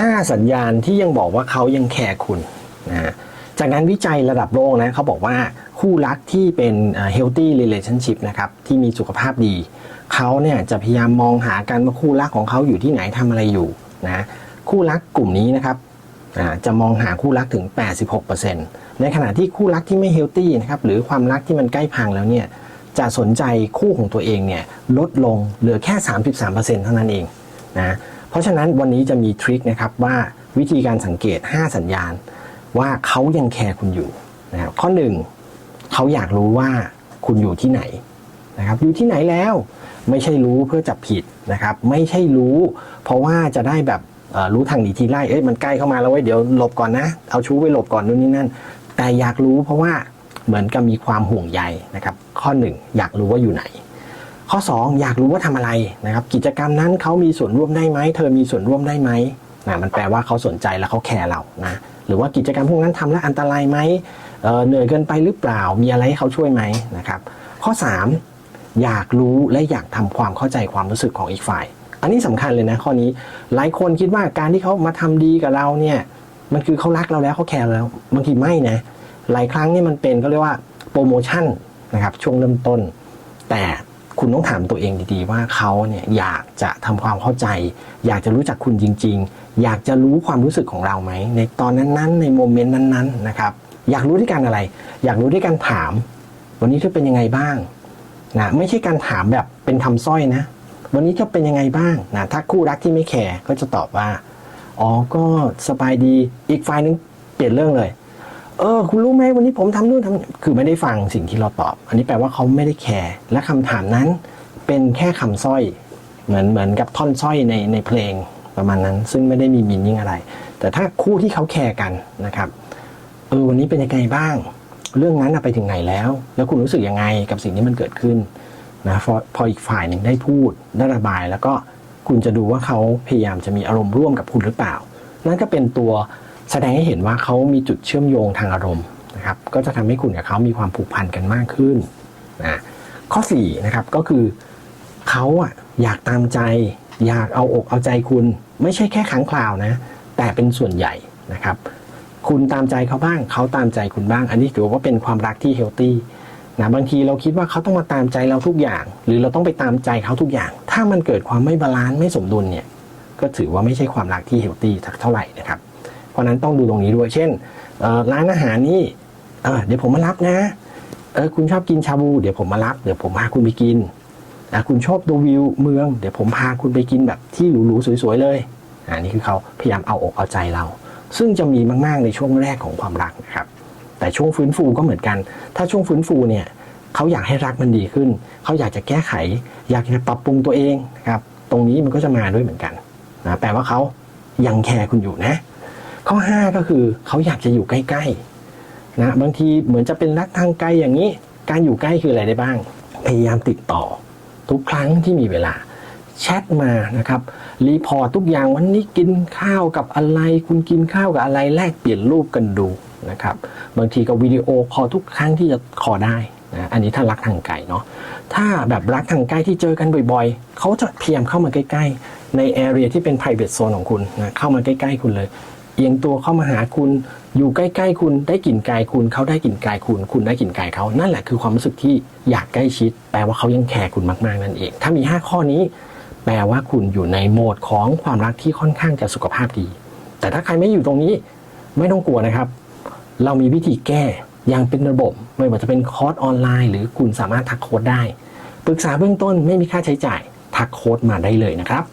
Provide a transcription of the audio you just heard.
5 สัญญาณที่ยังบอกว่าเขายังแคร์คุณนะจากงานวิจัยระดับโลกนะเขาบอกว่าคู่รักที่เป็น healthy relationship นะครับที่มีสุขภาพดี เขาเนี่ยจะพยายามมองหากันว่าคู่รักของเขาอยู่ที่ไหนทำอะไรอยู่นะคู่รักกลุ่มนี้นะครับจะมองหาคู่รักถึง 86%ในขณะที่คู่รักที่ไม่เฮลตี้นะครับหรือความรักที่มันใกล้พังแล้วเนี่ยจะสนใจคู่ของตัวเองเนี่ยลดลงเหลือแค่ 33%เท่านั้นเองนะ เพราะฉะนั้นวันนี้จะมีทริคนะครับว่าวิธีการสังเกต 5 สัญญาณ ว่าเขายังแคร์คุณอยู่นะครับข้อหนึ่งเขาอยากรู้ว่าคุณอยู่ที่ไหนนะครับอยู่ที่ไหนแล้วไม่ใช่รู้เพื่อจับผิดนะครับ ไม่ใช่รู้ เพราะว่าจะได้แบบรู้ทางหนีทีไล่เอ้ยมันใกล้เข้ามาแล้วเว้ยเดี๋ยวหลบก่อนนะ เอาชู้ไปหลบก่อนนู่นนี่นั่น แต่อยากรู้เพราะว่าเหมือนกับมีความห่วงใยนะครับ ข้อหนึ่งอยากรู้ว่าอยู่ไหน ข้อ 2 อยากรู้ว่าทำอะไรนะครับกิจกรรมนั้นเขามีส่วนร่วมได้ไหมเธอมีส่วนร่วมได้ไหมนะมันแปลว่าเขาสนใจและเขาแคร์เรานะหรือว่ากิจกรรมพวกนั้นทำแล้วอันตรายไหมเเหนื่อยเกินไปหรือเปล่ามีอะไรให้เขาช่วยไหมนะครับข้อ 3 อยากรู้และอยากทำความเข้าใจความรู้สึกของอีกฝ่าย อันนี้สำคัญเลยนะข้อนี้หลายคนคิดว่าการที่เขามาทำดีกับเราเนี่ยมันคือเขารักเราแล้วเขาแคร์เราแล้วบางทีไม่นะหลายครั้งนี่มันเป็นก็เรียกว่าโปรโมชั่นนะครับช่วงเริ่มต้น แต่ คุณต้องถามตัวเองดีๆ ว่าเขาเนี่ยอยากจะทำความเข้าใจ อยากจะรู้จักคุณจริง ๆ อยากจะรู้ความรู้สึกของเราไหมในตอนนั้นๆ ในโมเมนต์นั้นๆนะครับอยากรู้ด้วยกันอะไร อยากรู้ด้วยการถาม วันนี้เธอเป็นยังไงบ้างนะไม่ใช่การถามแบบเป็นคำสร้อยนะ วันนี้เธอเป็นยังไงบ้างนะถ้าคู่รักที่ไม่แคร์ก็จะตอบว่าอ๋อก็สบายดีอีกฝ่ายนึงเปลี่ยนเรื่องเลย เออคุณรู้ไหมวันนี้ผมทำนู่นทำนี่คือไม่ได้ฟังสิ่งที่เราตอบ อันนี้แปลว่าเขาไม่ได้แคร์และคำถามนั้นเป็นแค่คำสร้อย เหมือนเหมือนกับท่อนสร้อยในในเพลงประมาณนั้น ซึ่งไม่ได้มีมินยิ่งอะไร แต่ถ้าคู่ที่เขาแคร์กันนะครับเออวันนี้เป็นยังไงบ้าง เรื่องนั้นน่ะไปถึงไหนแล้ว แล้วคุณรู้สึกยังไงกับสิ่งที่มันเกิดขึ้นนะพอพออีกฝ่ายหนึ่งได้พูดได้ระบายแล้วก็คุณจะดูว่าเขาพยายามจะมีอารมณ์ร่วมกับคุณหรือเปล่า นั่นก็เป็นตัว แสดงให้เห็นว่าเขามีจุดเชื่อมโยงทางอารมณ์นะครับก็จะทำให้คุณกับเขามีความผูกพันกันมากขึ้นนะข้อ4นะครับก็คือเขาอะอยากตามใจ อยากเอาอกเอาใจคุณ ไม่ใช่แค่ครั้งคราวนะแต่เป็นส่วนใหญ่นะครับ คุณตามใจเขาบ้างเขาตามใจคุณบ้าง อันนี้ถือว่าเป็นความรักที่เฮลตี้นะบางทีเราคิดว่าเขาต้องมาตามใจเราทุกอย่าง หรือเราต้องไปตามใจเขาทุกอย่าง ถ้ามันเกิดความไม่บาลานซ์ไม่สมดุลเนี่ยก็ถือว่าไม่ใช่ความรักที่เฮลตี้สักเท่าไหร่นะครับ ราะนั้นต้องดูตรงนี้ด้วย เช่นร้านอาหารนี่เดี๋ยวผมมารับนะเออคุณชอบกินชาบู เดี๋ยวผมมารับ เดี๋ยวผมพาคุณไปกินอะคุณชอบดูวิวเมือง เดี๋ยวผมพาคุณไปกินแบบที่หรูๆสวยๆเลยอ่านี่คือเขาพยายามเอาอกเอาใจเรา ซึ่งจะมีมาก ๆ ในช่วงแรกของความรักนะครับ แต่ช่วงฟื้นฟูก็เหมือนกัน ถ้าช่วงฟื้นฟูเนี่ยเขาอยากให้รักมันดีขึ้น เขาอยากจะแก้ไข อยากจะปรับปรุงตัวเองนะครับ ตรงนี้มันก็จะมาด้วยเหมือนกันนะแปลว่าเขายังแคร์คุณอยู่นะ ข้อ 5 ก็คือเขาอยากจะอยู่ใกล้ๆนะบางทีเหมือนจะเป็นรักทางไกลอย่างนี้ การอยู่ใกล้คืออะไรได้บ้าง พยายามติดต่อ ทุกครั้งที่มีเวลาแชทมานะครับรีพอร์ตทุกอย่างวันนี้กินข้าวกับอะไร คุณกินข้าวกับอะไรแลกเปลี่ยนรูปกันดูนะครับบางทีก็วิดีโอคอลทุกครั้งที่จะคอได้นะอันนี้ถ้ารักทางไกลเนาะถ้าแบบรักทางใกล้ที่เจอกันบ่อยๆ เขาจะพยายามเข้ามาใกล้ๆ ในแอเรียที่เป็น private zone ของคุณนะเข้ามาใกล้ๆ คุณเลย อียงตัวเข้ามาหาคุณ อยู่ใกล้ๆคุณได้กลิ่นกายคุณเขาได้กลิ่นกายคุณ คุณได้กลิ่นกายเขานั่นแหละคือความรู้สึกที่อยากใกล้ชิด แปลว่าเขายังแคร์คุณมากๆนั่นเอง ถ้ามี 5 ข้อนี้ แปลว่าคุณอยู่ในโหมดของความรักที่ค่อนข้างจะสุขภาพดี แต่ถ้าใครไม่อยู่ตรงนี้ไม่ต้องกลัวนะครับ เรามีวิธีแก้อย่างเป็นระบบไม่ว่าจะเป็นคอร์สออนไลน์ หรือคุณสามารถทักโค้ดได้ปรึกษาเบื้องต้นไม่มีค่าใช้จ่ายทักโค้ดมาได้เลยนะครับ